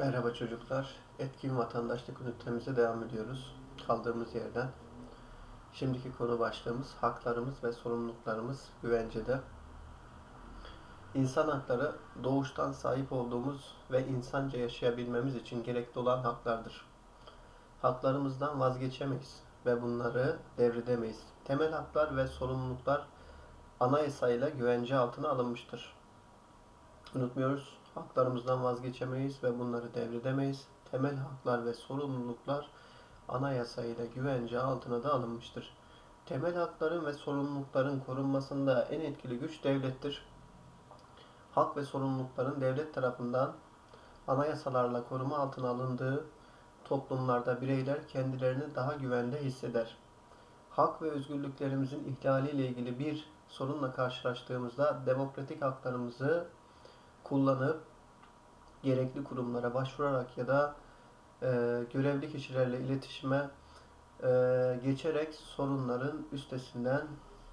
Merhaba çocuklar. Etkin vatandaşlık ünitemize devam ediyoruz. Kaldığımız yerden. Şimdiki konu başlığımız haklarımız ve sorumluluklarımız güvencede. İnsan hakları doğuştan sahip olduğumuz ve insanca yaşayabilmemiz için gerekli olan haklardır. Haklarımızdan vazgeçemeyiz ve bunları devredemeyiz. Temel haklar ve sorumluluklar anayasayla güvence altına alınmıştır. Unutmuyoruz, haklarımızdan vazgeçemeyiz ve bunları devredemeyiz. Temel haklar ve sorumluluklar anayasayla güvence altına da alınmıştır. Temel hakların ve sorumlulukların korunmasında en etkili güç devlettir. Hak ve sorumlulukların devlet tarafından anayasalarla koruma altına alındığı toplumlarda bireyler kendilerini daha güvende hisseder. Hak ve özgürlüklerimizin ihlaliyle ilgili bir sorunla karşılaştığımızda demokratik haklarımızı kullanıp gerekli kurumlara başvurarak ya da e, görevli kişilerle iletişime e, geçerek sorunların üstesinden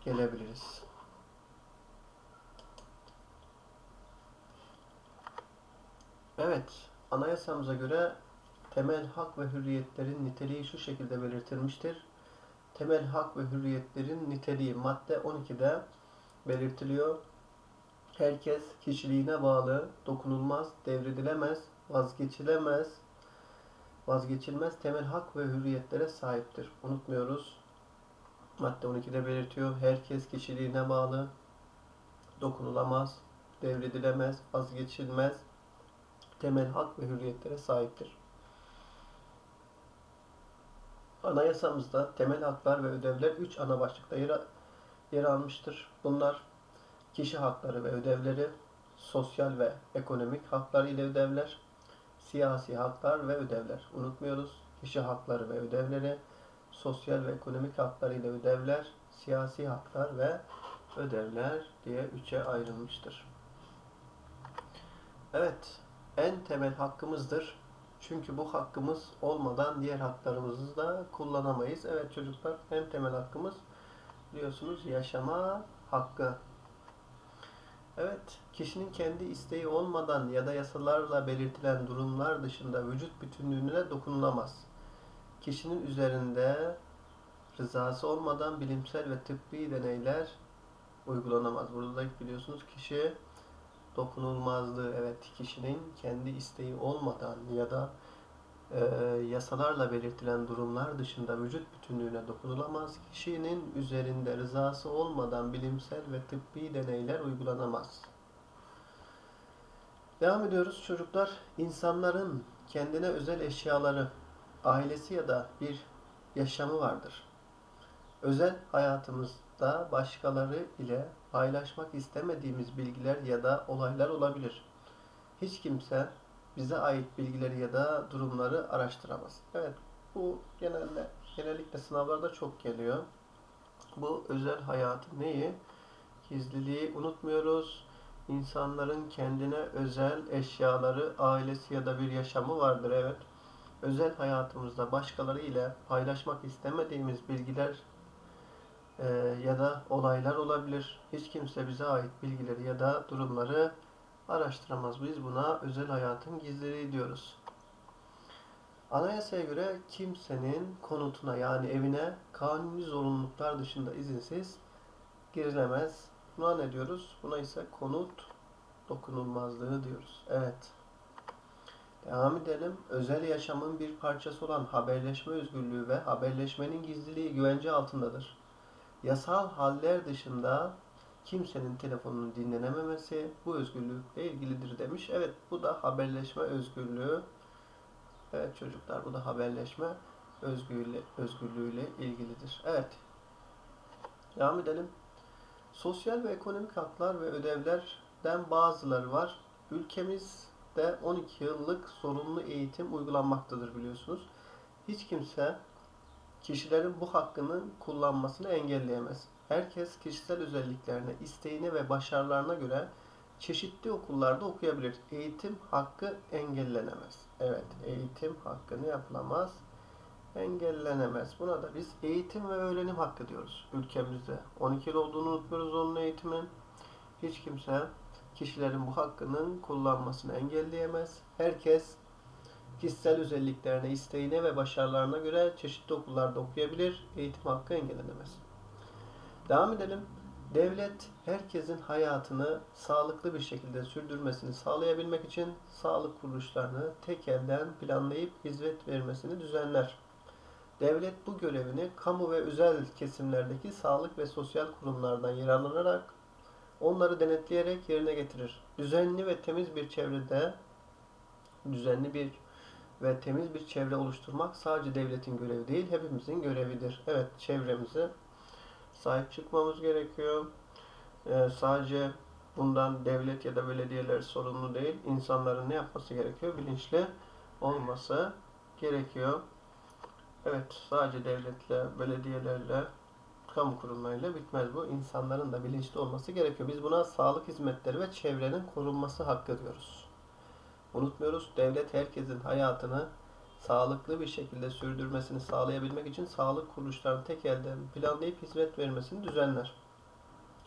gelebiliriz. Evet, anayasamıza göre temel hak ve hürriyetlerin niteliği şu şekilde belirtilmiştir. Temel hak ve hürriyetlerin niteliği madde 12'de belirtiliyor. Herkes kişiliğine bağlı, dokunulmaz, devredilemez, vazgeçilemez, vazgeçilmez temel hak ve hürriyetlere sahiptir. Unutmuyoruz. Madde 12'de belirtiyor. Herkes kişiliğine bağlı, dokunulamaz, devredilemez, vazgeçilmez temel hak ve hürriyetlere sahiptir. Anayasamızda temel haklar ve ödevler 3 ana başlıkta yer, yer almıştır. Bunlar kişi hakları ve ödevleri, sosyal ve ekonomik haklar ile ödevler, siyasi haklar ve ödevler. Unutmuyoruz. Kişi hakları ve ödevleri, sosyal ve ekonomik haklar ile ödevler, siyasi haklar ve ödevler diye üçe ayrılmıştır. Evet, en temel hakkımızdır. Çünkü bu hakkımız olmadan diğer haklarımızı da kullanamayız. Evet çocuklar, en temel hakkımız biliyorsunuz yaşama hakkı. Evet, kişinin kendi isteği olmadan ya da yasalarla belirtilen durumlar dışında vücut bütünlüğüne dokunulamaz. Kişinin üzerinde rızası olmadan bilimsel ve tıbbi deneyler uygulanamaz. Burada da biliyorsunuz kişi dokunulmazlığı, evet kişinin kendi isteği olmadan ya da e, yasalarla belirtilen durumlar dışında vücut bütünlüğüne dokunulamaz. Kişinin üzerinde rızası olmadan bilimsel ve tıbbi deneyler uygulanamaz. Devam ediyoruz çocuklar. İnsanların kendine özel eşyaları, ailesi ya da bir yaşamı vardır. Özel hayatımızda başkaları ile paylaşmak istemediğimiz bilgiler ya da olaylar olabilir. Hiç kimse bize ait bilgileri ya da durumları araştıramaz. Evet, bu genelde genellikle sınavlarda çok geliyor. Bu özel hayatın neyi? Gizliliği unutmuyoruz. İnsanların kendine özel eşyaları, ailesi ya da bir yaşamı vardır. Evet. Özel hayatımızda başkaları ile paylaşmak istemediğimiz bilgiler e, ya da olaylar olabilir. Hiç kimse bize ait bilgileri ya da durumları araştıramaz. Biz buna özel hayatın gizliliği diyoruz. Anayasaya göre kimsenin konutuna yani evine kanuni zorunluluklar dışında izinsiz girilemez. Buna ne diyoruz? Buna ise konut dokunulmazlığı diyoruz. Evet. Devam edelim. Özel yaşamın bir parçası olan haberleşme özgürlüğü ve haberleşmenin gizliliği güvence altındadır. Yasal haller dışında kimsenin telefonunun dinlenememesi bu özgürlükle ilgilidir demiş. Evet bu da haberleşme özgürlüğü. Evet çocuklar bu da haberleşme özgürlüğü, özgürlüğüyle ilgilidir. Evet. Devam edelim. Sosyal ve ekonomik haklar ve ödevlerden bazıları var. Ülkemizde 12 yıllık zorunlu eğitim uygulanmaktadır biliyorsunuz. Hiç kimse kişilerin bu hakkının kullanmasını engelleyemez. Herkes kişisel özelliklerine, isteğine ve başarılarına göre çeşitli okullarda okuyabilir. Eğitim hakkı engellenemez. Evet, eğitim hakkı ne yapılamaz? Engellenemez. Buna da biz eğitim ve öğrenim hakkı diyoruz ülkemizde. 12 yıl olduğunu unutmuyoruz onun eğitimin. Hiç kimse kişilerin bu hakkının kullanmasını engelleyemez. Herkes kişisel özelliklerine, isteğine ve başarılarına göre çeşitli okullarda okuyabilir, eğitim hakkı engellenemez. Devam edelim. Devlet herkesin hayatını sağlıklı bir şekilde sürdürmesini sağlayabilmek için sağlık kuruluşlarını tek elden planlayıp hizmet vermesini düzenler. Devlet bu görevini kamu ve özel kesimlerdeki sağlık ve sosyal kurumlardan yararlanarak onları denetleyerek yerine getirir. Düzenli ve temiz bir çevrede düzenli bir ve temiz bir çevre oluşturmak sadece devletin görevi değil, hepimizin görevidir. Evet, çevremize sahip çıkmamız gerekiyor. Ee, sadece bundan devlet ya da belediyeler sorumlu değil. İnsanların ne yapması gerekiyor? Bilinçli olması gerekiyor. Evet, sadece devletle, belediyelerle, kamu kurumlarıyla bitmez bu. İnsanların da bilinçli olması gerekiyor. Biz buna sağlık hizmetleri ve çevrenin korunması hakkı diyoruz. Unutmuyoruz, devlet herkesin hayatını sağlıklı bir şekilde sürdürmesini sağlayabilmek için sağlık kuruluşlarının tek elden planlayıp hizmet vermesini düzenler.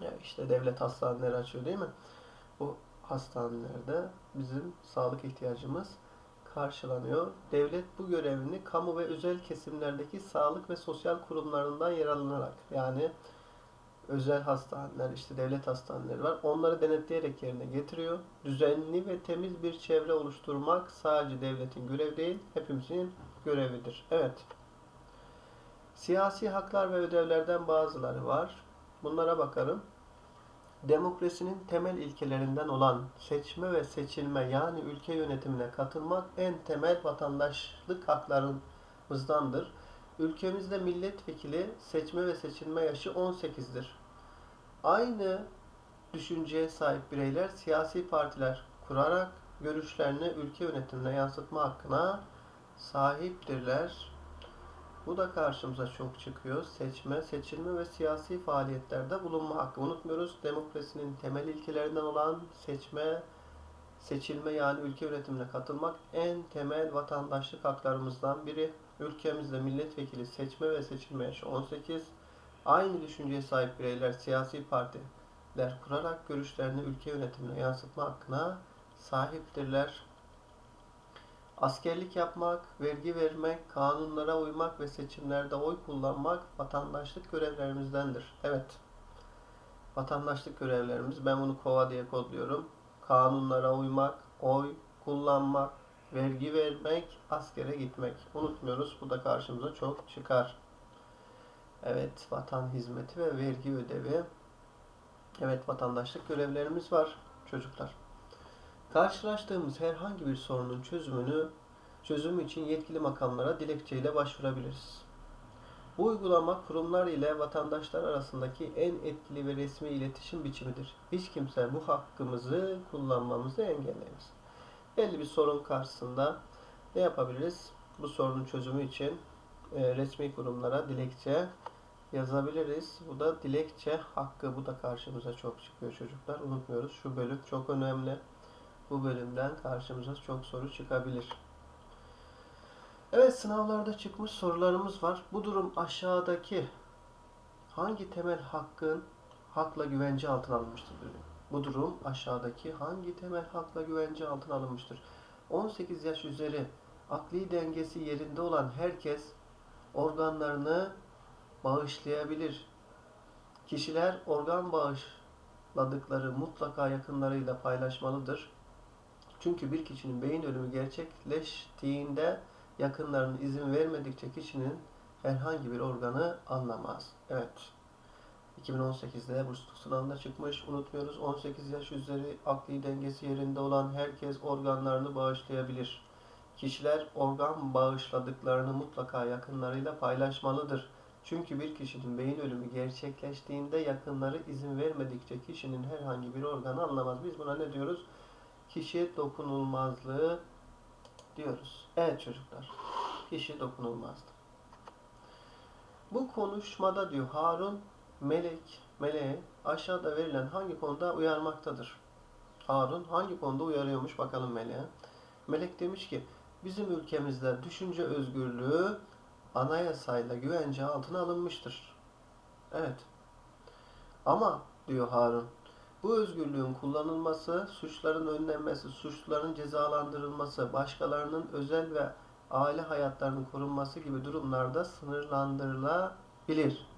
Yani işte devlet hastaneleri açıyor değil mi? Bu hastanelerde bizim sağlık ihtiyacımız karşılanıyor. Devlet bu görevini kamu ve özel kesimlerdeki sağlık ve sosyal kurumlarından yararlanarak yani özel hastaneler, işte devlet hastaneleri var. Onları denetleyerek yerine getiriyor. Düzenli ve temiz bir çevre oluşturmak sadece devletin görevi değil, hepimizin görevidir. Evet. Siyasi haklar ve ödevlerden bazıları var. Bunlara bakalım. Demokrasinin temel ilkelerinden olan seçme ve seçilme yani ülke yönetimine katılmak en temel vatandaşlık haklarımızdandır. Ülkemizde milletvekili seçme ve seçilme yaşı 18'dir. Aynı düşünceye sahip bireyler siyasi partiler kurarak görüşlerini ülke yönetimine yansıtma hakkına sahiptirler. Bu da karşımıza çok çıkıyor. Seçme, seçilme ve siyasi faaliyetlerde bulunma hakkı. Unutmuyoruz demokrasinin temel ilkelerinden olan seçme, seçilme yani ülke yönetimine katılmak en temel vatandaşlık haklarımızdan biri. Ülkemizde milletvekili seçme ve seçilme yaşı 18. Aynı düşünceye sahip bireyler siyasi partiler kurarak görüşlerini ülke yönetimine yansıtma hakkına sahiptirler. Askerlik yapmak, vergi vermek, kanunlara uymak ve seçimlerde oy kullanmak vatandaşlık görevlerimizdendir. Evet, vatandaşlık görevlerimiz, ben bunu KOVA diye kodluyorum. Kanunlara uymak, oy kullanmak, vergi vermek, askere gitmek. Unutmuyoruz, bu da karşımıza çok çıkar. Evet, vatan hizmeti ve vergi ödevi. Evet, vatandaşlık görevlerimiz var çocuklar. Karşılaştığımız herhangi bir sorunun çözümünü çözümü için yetkili makamlara dilekçeyle başvurabiliriz. Bu uygulama kurumlar ile vatandaşlar arasındaki en etkili ve resmi iletişim biçimidir. Hiç kimse bu hakkımızı kullanmamızı engelleyemez. Belli bir sorun karşısında ne yapabiliriz? Bu sorunun çözümü için e, resmi kurumlara dilekçe yazabiliriz. Bu da dilekçe hakkı. Bu da karşımıza çok çıkıyor çocuklar. Unutmuyoruz. Şu bölüm çok önemli. Bu bölümden karşımıza çok soru çıkabilir. Evet sınavlarda çıkmış sorularımız var. Bu durum aşağıdaki hangi temel hakkın hakla güvence altına alınmıştır? Bu durum aşağıdaki hangi temel hakla güvence altına alınmıştır? 18 yaş üzeri akli dengesi yerinde olan herkes organlarını bağışlayabilir. Kişiler organ bağışladıkları mutlaka yakınlarıyla paylaşmalıdır. Çünkü bir kişinin beyin ölümü gerçekleştiğinde yakınlarının izin vermedikçe kişinin herhangi bir organı anlamaz. Evet. 2018'de bursluluk sınavında çıkmış. Unutmuyoruz. 18 yaş üzeri akli dengesi yerinde olan herkes organlarını bağışlayabilir. Kişiler organ bağışladıklarını mutlaka yakınlarıyla paylaşmalıdır. Çünkü bir kişinin beyin ölümü gerçekleştiğinde yakınları izin vermedikçe kişinin herhangi bir organı anlamaz. Biz buna ne diyoruz? Kişi dokunulmazlığı diyoruz. Evet çocuklar. Kişi dokunulmazdı. Bu konuşmada diyor Harun melek meleğe aşağıda verilen hangi konuda uyarmaktadır? Harun hangi konuda uyarıyormuş bakalım meleğe. Melek demiş ki bizim ülkemizde düşünce özgürlüğü anayasayla güvence altına alınmıştır. Evet. Ama diyor Harun Bu özgürlüğün kullanılması, suçların önlenmesi, suçluların cezalandırılması, başkalarının özel ve aile hayatlarının korunması gibi durumlarda sınırlandırılabilir.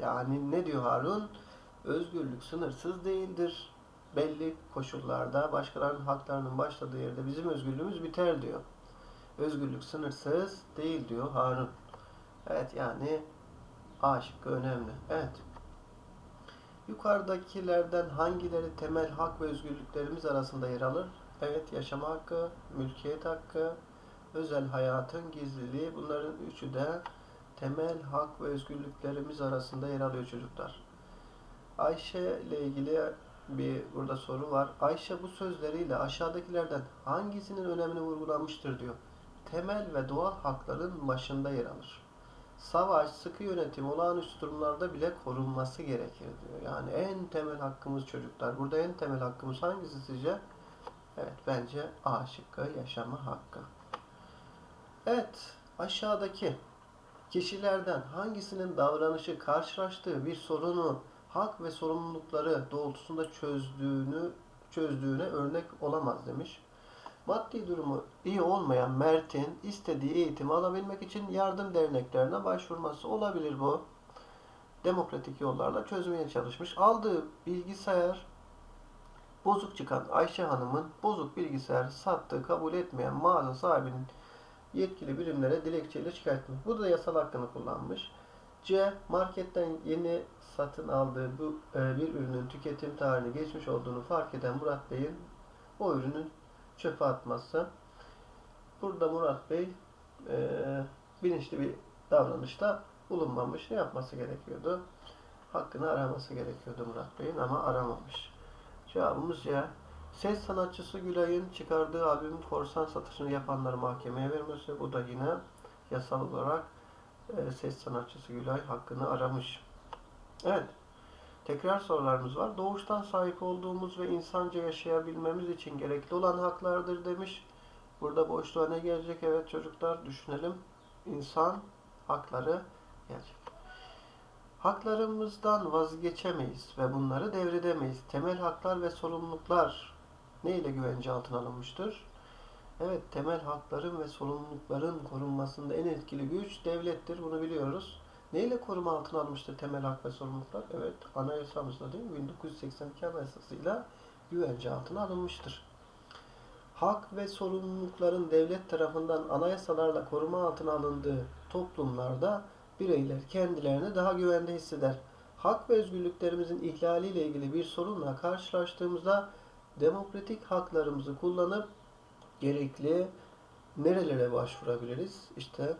Yani ne diyor Harun? Özgürlük sınırsız değildir. Belli koşullarda başkalarının haklarının başladığı yerde bizim özgürlüğümüz biter diyor. Özgürlük sınırsız değil diyor Harun. Evet yani A şıkkı önemli. Evet. Yukarıdakilerden hangileri temel hak ve özgürlüklerimiz arasında yer alır? Evet, yaşama hakkı, mülkiyet hakkı, özel hayatın gizliliği bunların üçü de temel hak ve özgürlüklerimiz arasında yer alıyor çocuklar. Ayşe ile ilgili bir burada soru var. Ayşe bu sözleriyle aşağıdakilerden hangisinin önemini vurgulanmıştır diyor. Temel ve doğal hakların başında yer alır. Savaş, sıkı yönetim, olağanüstü durumlarda bile korunması gerekir diyor. Yani en temel hakkımız çocuklar. Burada en temel hakkımız hangisi sizce? Evet bence A şıkkı yaşama hakkı. Evet aşağıdaki kişilerden hangisinin davranışı karşılaştığı bir sorunu hak ve sorumlulukları doğrultusunda çözdüğünü çözdüğüne örnek olamaz demiş. Maddi durumu iyi olmayan Mert'in istediği eğitimi alabilmek için yardım derneklerine başvurması olabilir bu. Demokratik yollarla çözmeye çalışmış. Aldığı bilgisayar bozuk çıkan Ayşe Hanım'ın bozuk bilgisayar sattığı kabul etmeyen mağaza sahibinin yetkili birimlere dilekçeyle şikayet etmiş. Bu da yasal hakkını kullanmış. C. Marketten yeni satın aldığı bu e, bir ürünün tüketim tarihini geçmiş olduğunu fark eden Murat Bey'in o ürünün çöpe atması. Burada Murat Bey e, bilinçli bir davranışta bulunmamış. Ne yapması gerekiyordu? Hakkını araması gerekiyordu Murat Bey'in ama aramamış. Cevabımız C. Ses sanatçısı Gülay'ın çıkardığı albüm korsan satışını yapanları mahkemeye vermesi. Bu da yine yasal olarak e, ses sanatçısı Gülay hakkını aramış. Evet. Tekrar sorularımız var. Doğuştan sahip olduğumuz ve insanca yaşayabilmemiz için gerekli olan haklardır demiş. Burada boşluğa ne gelecek? Evet çocuklar düşünelim. İnsan hakları gelecek. Haklarımızdan vazgeçemeyiz ve bunları devredemeyiz. Temel haklar ve sorumluluklar ne ile güvence altına alınmıştır? Evet, temel hakların ve sorumlulukların korunmasında en etkili güç devlettir. Bunu biliyoruz. Neyle koruma altına almıştır temel hak ve sorumluluklar? Evet, anayasamızda değil mi? 1982 anayasasıyla güvence altına alınmıştır. Hak ve sorumlulukların devlet tarafından anayasalarla koruma altına alındığı toplumlarda bireyler kendilerini daha güvende hisseder. Hak ve özgürlüklerimizin ihlaliyle ilgili bir sorunla karşılaştığımızda demokratik haklarımızı kullanıp gerekli nerelere başvurabiliriz? İşte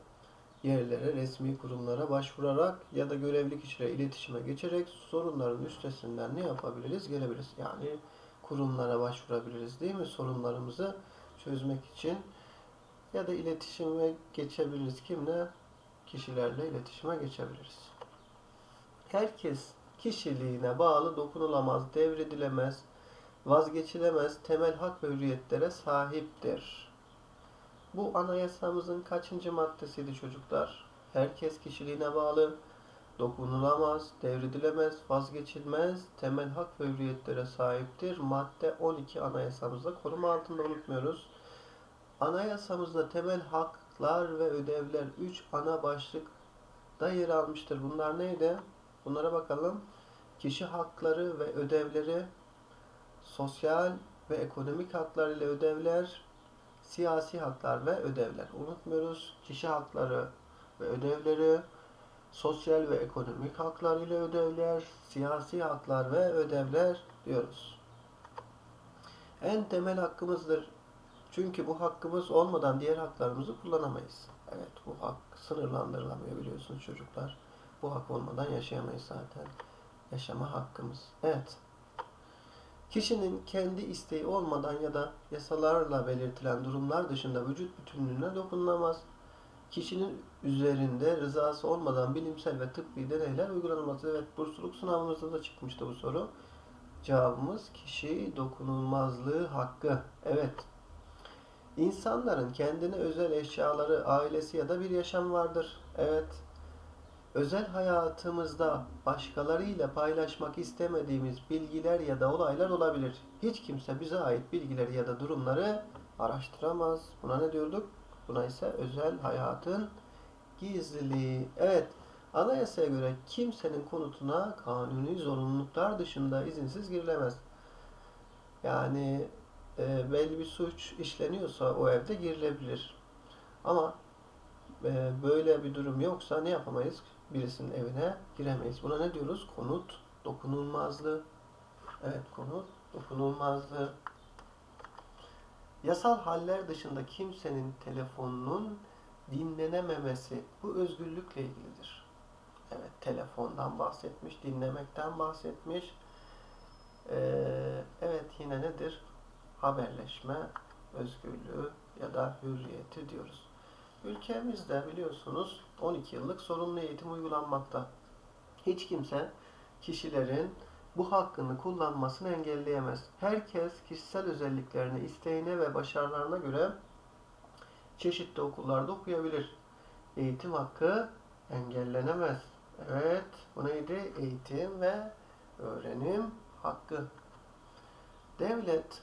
yerlere, resmi kurumlara başvurarak ya da görevli kişilere iletişime geçerek sorunların üstesinden ne yapabiliriz? Gelebiliriz. Yani kurumlara başvurabiliriz değil mi? Sorunlarımızı çözmek için ya da iletişime geçebiliriz. Kimle? Kişilerle iletişime geçebiliriz. Herkes kişiliğine bağlı dokunulamaz, devredilemez, vazgeçilemez temel hak ve hürriyetlere sahiptir. Bu anayasamızın kaçıncı maddesiydi çocuklar? Herkes kişiliğine bağlı, dokunulamaz, devredilemez, vazgeçilmez, temel hak ve hürriyetlere sahiptir. Madde 12 anayasamızda koruma altında unutmuyoruz. Anayasamızda temel haklar ve ödevler 3 ana başlıkta yer almıştır. Bunlar neydi? Bunlara bakalım. Kişi hakları ve ödevleri, sosyal ve ekonomik haklar ile ödevler, siyasi haklar ve ödevler. Unutmuyoruz kişi hakları ve ödevleri, sosyal ve ekonomik haklar ile ödevler, siyasi haklar ve ödevler diyoruz. En temel hakkımızdır. Çünkü bu hakkımız olmadan diğer haklarımızı kullanamayız. Evet bu hak sınırlandırılamıyor biliyorsunuz çocuklar. Bu hak olmadan yaşayamayız zaten. Yaşama hakkımız. Evet. Kişinin kendi isteği olmadan ya da yasalarla belirtilen durumlar dışında vücut bütünlüğüne dokunulamaz. Kişinin üzerinde rızası olmadan bilimsel ve tıbbi deneyler uygulanamaz. Evet, bursluluk sınavımızda da çıkmıştı bu soru. Cevabımız kişi dokunulmazlığı hakkı. Evet. İnsanların kendine özel eşyaları, ailesi ya da bir yaşam vardır. Evet. Özel hayatımızda başkalarıyla paylaşmak istemediğimiz bilgiler ya da olaylar olabilir. Hiç kimse bize ait bilgileri ya da durumları araştıramaz. Buna ne diyorduk? Buna ise özel hayatın gizliliği. Evet, anayasaya göre kimsenin konutuna kanuni zorunluluklar dışında izinsiz girilemez. Yani e, belli bir suç işleniyorsa o evde girilebilir. Ama e, böyle bir durum yoksa ne yapamayız? Birisinin evine giremeyiz. Buna ne diyoruz? Konut dokunulmazlığı. Evet, konut dokunulmazlığı. Yasal haller dışında kimsenin telefonunun dinlenememesi bu özgürlükle ilgilidir. Evet, telefondan bahsetmiş, dinlemekten bahsetmiş. Ee, evet, yine nedir? Haberleşme özgürlüğü ya da hürriyeti diyoruz. Ülkemizde biliyorsunuz 12 yıllık zorunlu eğitim uygulanmakta. Hiç kimse kişilerin bu hakkını kullanmasını engelleyemez. Herkes kişisel özelliklerine, isteğine ve başarılarına göre çeşitli okullarda okuyabilir. Eğitim hakkı engellenemez. Evet, bu neydi? Eğitim ve öğrenim hakkı. Devlet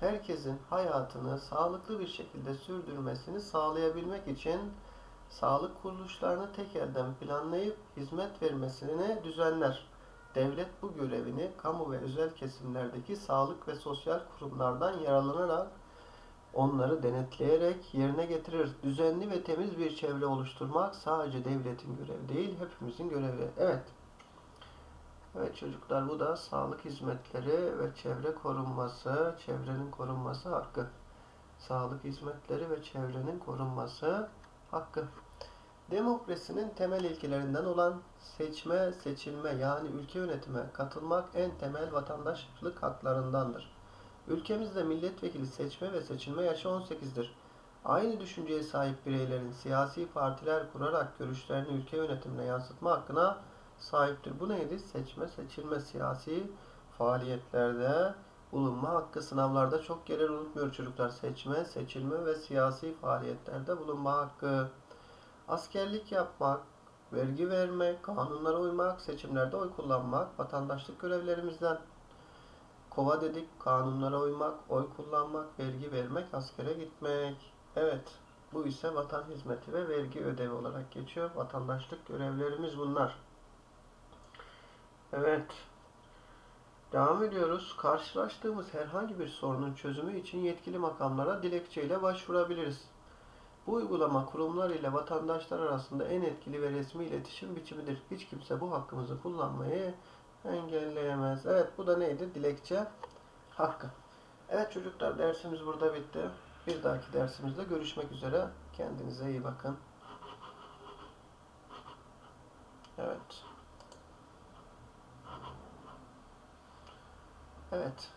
herkesin hayatını sağlıklı bir şekilde sürdürmesini sağlayabilmek için sağlık kuruluşlarını tek elden planlayıp hizmet vermesini düzenler. Devlet bu görevini kamu ve özel kesimlerdeki sağlık ve sosyal kurumlardan yararlanarak onları denetleyerek yerine getirir. Düzenli ve temiz bir çevre oluşturmak sadece devletin görevi değil, hepimizin görevi. Evet. Evet çocuklar bu da sağlık hizmetleri ve çevre korunması, çevrenin korunması hakkı. Sağlık hizmetleri ve çevrenin korunması hakkı. Demokrasinin temel ilkelerinden olan seçme, seçilme yani ülke yönetime katılmak en temel vatandaşlık haklarındandır. Ülkemizde milletvekili seçme ve seçilme yaşı 18'dir. Aynı düşünceye sahip bireylerin siyasi partiler kurarak görüşlerini ülke yönetimine yansıtma hakkına sahiptir. Bu neydi? Seçme, seçilme, siyasi faaliyetlerde bulunma hakkı. Sınavlarda çok gelir unutmuyor çocuklar. Seçme, seçilme ve siyasi faaliyetlerde bulunma hakkı. Askerlik yapmak, vergi vermek, kanunlara uymak, seçimlerde oy kullanmak vatandaşlık görevlerimizden. Kova dedik, kanunlara uymak, oy kullanmak, vergi vermek, askere gitmek. Evet, bu ise vatan hizmeti ve vergi ödevi olarak geçiyor. Vatandaşlık görevlerimiz bunlar. Evet. Devam ediyoruz. Karşılaştığımız herhangi bir sorunun çözümü için yetkili makamlara dilekçeyle başvurabiliriz. Bu uygulama kurumlar ile vatandaşlar arasında en etkili ve resmi iletişim biçimidir. Hiç kimse bu hakkımızı kullanmayı engelleyemez. Evet bu da neydi? Dilekçe hakkı. Evet çocuklar dersimiz burada bitti. Bir dahaki dersimizde görüşmek üzere. Kendinize iyi bakın. Evet. Evet.